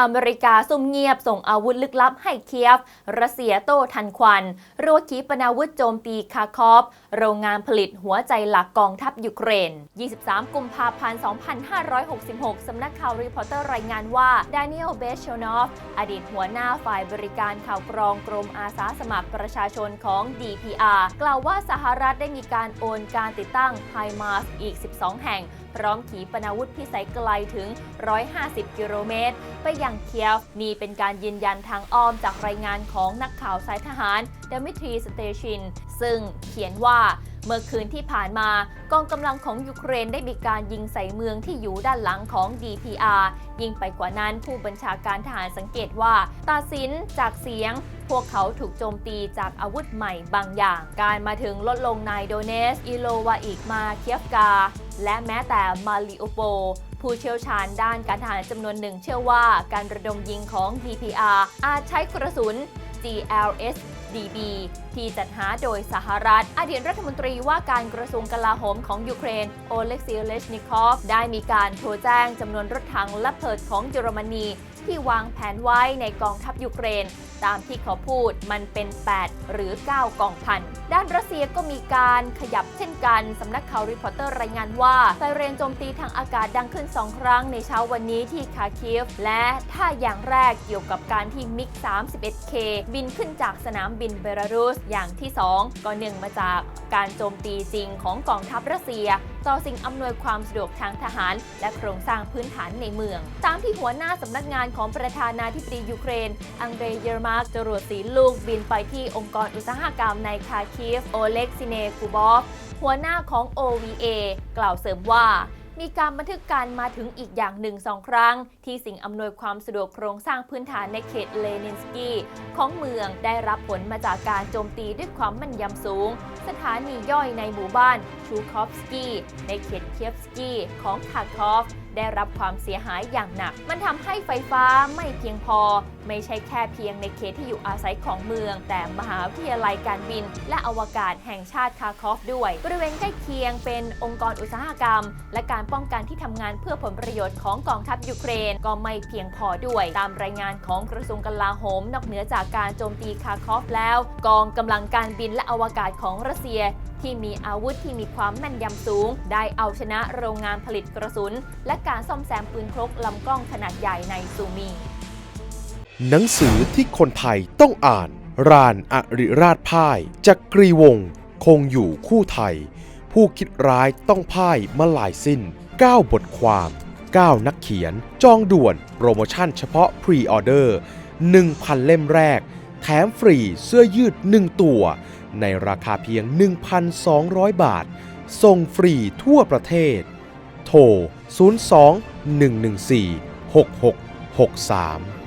อเมริกาซุ่มเงียบส่งอาวุธลึกลับให้เคียฟ รัสเซียโต้ทันควันรัวขีปนาวุธโจมตีคาคอฟ โรงงานผลิตหัวใจหลักกองทัพยูเครน 23 กุมภาพันธ์ 2566 สำนักข่าวรีพอร์เตอร์รายงานว่าดานิเอล เบชชนอฟ อดีตหัวหน้าฝ่ายบริการข่าวกรองกรมอาสาสมัครประชาชนของ DPR กล่าวว่าสหรัฐได้มีการโอนการติดตั้งไฮมาสอีก 12 แห่ง ร้อมขีปนาวุธพิสัยไกลถึง 150 กิโลเมตร ไปยังเคียฟนี่เป็นการยืนยันทางอ้อมจากรายงานของนักข่าวสายทหารเดมิทรีสเตชิน ซึ่งเขียนว่า เมื่อคืนที่ผ่านมากองกำลังของยูเครนได้มีการยิงใส่เมืองที่อยู่ด้านหลังของ DPR ยิ่งไปกว่านั้นผู้บัญชาการทหารสังเกตว่าตัดสินจากเสียง พวกเขาถูกโจมตีจากอาวุธใหม่บางอย่าง การมาถึงลดลงในโดเนส อิโลวาอิกมาเคียฟกา และแม้แต่มาริโอโปผู้เชี่ยวชาญด้านการทหารจำนวนหนึ่งเชื่อว่าการระดมยิงของ DPR อาจใช้กระสุน GLS DB ที่จัดหาโดยสหรัฐอดีตรัฐมนตรีว่าการกระทรวงกลาโหมของยูเครน โอเล็กซิเลชนิคอฟ ได้มีการโทรแจ้งจำนวนรถถังและเพิดของเยอรมนี ที่วางแผนไว้ในกองทัพยูเครน ตามที่เขาพูดมันเป็น 8 หรือ 9 กองพัน ด้านรัสเซียก็มีการขยับเช่นกัน สำนักข่าวรีพอร์เตอร์รายงานว่าไซเรนโจมตีทางอากาศดังขึ้น 2 ครั้งในเช้าวันนี้ที่คาคิฟ และถ้าอย่างแรกเกี่ยวกับการที่มิก 31K บินขึ้นจากสนามบินเบลารุส อย่างที่ 2 ก็เนื่องมาจากการโจมตีจริงของกองทัพรัสเซีย ต่อสิ่งอำนวยความสะดวกทางทหาร และโครงสร้างพื้นฐานในเมือง ตามที่หัวหน้าสำนักงานของประธานาธิบดียูเครน อังเดรเยอร์มาร์กจรวดสีลูกบินไปที่องค์กรอุตสาหกรรมในคาคิฟ โอเล็กซิเนกูบอฟ หัวหน้าของ OVA กล่าวเสริมว่า มีการบันทึกการมาถึงอีกอย่างหนึ่งสองครั้ง ที่สิ่งอำนวยความสะดวกโครงสร้างพื้นฐานในเขตเลนินสกีของเมืองได้รับผลมาจากการโจมตีด้วยความมั่นยำสูง สถานีย่อยในหมู่บ้านชูคอฟสกีในเขตเคียฟสกีของคาคอฟ ได้รับความเสียหายอย่างหนัก มันทำให้ไฟฟ้าไม่เพียงพอ ไม่ใช่แค่เพียงในเขตที่อยู่อาศัยของเมือง แต่มหาวิทยาลัยการบิน และอวกาศแห่งชาติคาคอฟด้วย บริเวณใกล้เคียงเป็นองค์กรอุตสาหกรรม และการป้องกันที่ทำงานเพื่อผลประโยชน์ของกองทัพยูเครนก็ไม่เพียงพอด้วย ตามรายงานของกระทรวงกลาโหม นอกเหนือจากการโจมตีคาคอฟแล้ว กองกำลังการบินและอวกาศของรัสเซีย ที่มีอาวุธที่มีความแม่นยำสูง ได้เอาชนะโรงงานผลิตกระสุน และการซ่อมแซมปืนครกลำกล้องขนาดใหญ่ในซูมีหนังสือที่คนไทยต้องอ่าน รานอริราชพ่ายจักรีวง คงอยู่คู่ไทย ผู้คิดร้ายต้องพ่ายมาหลายสิ้น 9 บทความ 9 นักเขียน จองด่วน โปรโมชั่นเฉพาะพรีออเดอร์ 1,000 เล่มแรก แถมฟรีเสื้อยืด 1 ตัว ในราคาเพียง 1,200 บาท ส่งฟรีทั่วประเทศ โทร 02 114 6663